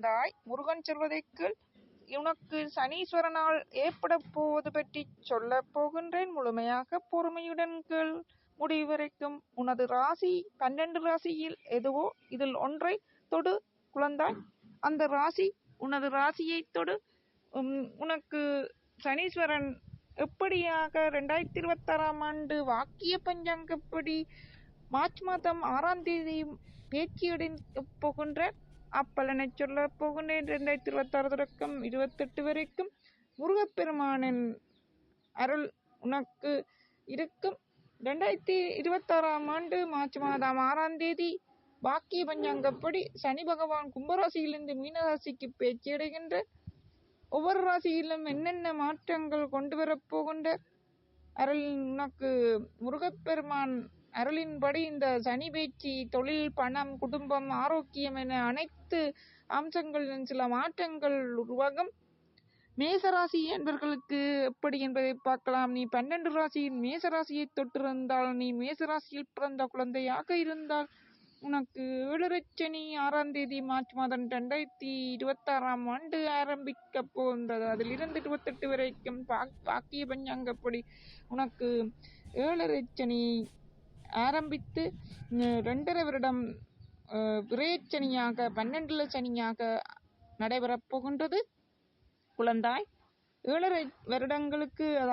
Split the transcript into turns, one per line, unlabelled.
தாய் முருகன் சொல்வதைக்கேள் உனக்கு சனீஸ்வரனால் ஏற்படப் போவது பற்றிச் சொல்லப் போகின்றேன். முழுமையாக பொறுமையுடன் கேள். முடிவரைக்கும் உனது ராசி பன்னெண்டு ராசியில் எதுவோ இதில் ஒன்றை தொடு குழந்தாய். அந்த ராசி உனது ராசியைத் தொடு. உனக்கு சனீஸ்வரன் எப்படியாக ரெண்டாயிரத்தி இருபத்தாறாம் ஆண்டு வாக்கிய பஞ்சாங்கப்படி மார்ச் மாதம் ஆறாம் தேதி பேச்சியடைந்து போகின்ற அப்பலனை சொல்ல போகின்றேன் ரெண்டாயிரத்தி இருபத்தாறு தொடக்கம் இருபத்தெட்டு வரைக்கும் முருகப்பெருமானின் அருள் உனக்கு இருக்கும். ரெண்டாயிரத்தி இருபத்தாறாம் ஆண்டு மார்ச் மாதம் ஆறாம் தேதி பாக்கிய பஞ்சாங்கப்படி சனி பகவான் கும்பராசியிலிருந்து மீனராசிக்கு பேச்சிடுகின்ற ஒவ்வொரு ராசியிலும் என்னென்ன மாற்றங்கள் கொண்டு வரப்போகின்ற அருள் உனக்கு முருகப்பெருமான் அருளின்படி இந்த சனி பேச்சு தொழில் பணம் குடும்பம் ஆரோக்கியம் என அனைத்து அம்சங்களிலும் சில மாற்றங்கள் உருவாகும். மேசராசி என்பவர்களுக்கு எப்படி என்பதை பார்க்கலாம். நீ பன்னெண்டு ராசியின் மேசராசியை தொட்டிருந்தால் நீ மேசராசியில் பிறந்த குழந்தையாக இருந்தால் உனக்கு ஏழரைச்சனி ஆறாம் தேதி மார்ச் மாதம் ரெண்டாயிரத்தி இருபத்தாறாம் ஆண்டு ஆரம்பிக்க போகின்றது. அதிலிருந்து இருபத்தெட்டு வரைக்கும் பா- பாக்கிய பஞ்சாங்கப்படி உனக்கு ஏழரைச்சனி ஆரம்பித்து ரெண்டரை வருடம் அஹ், விரயச்சனியாக பன்னெண்டுல சனியாக நடைபெறப் போகின்றது. குழந்தாய் ஏழரை வருடங்களுக்கு அதாவது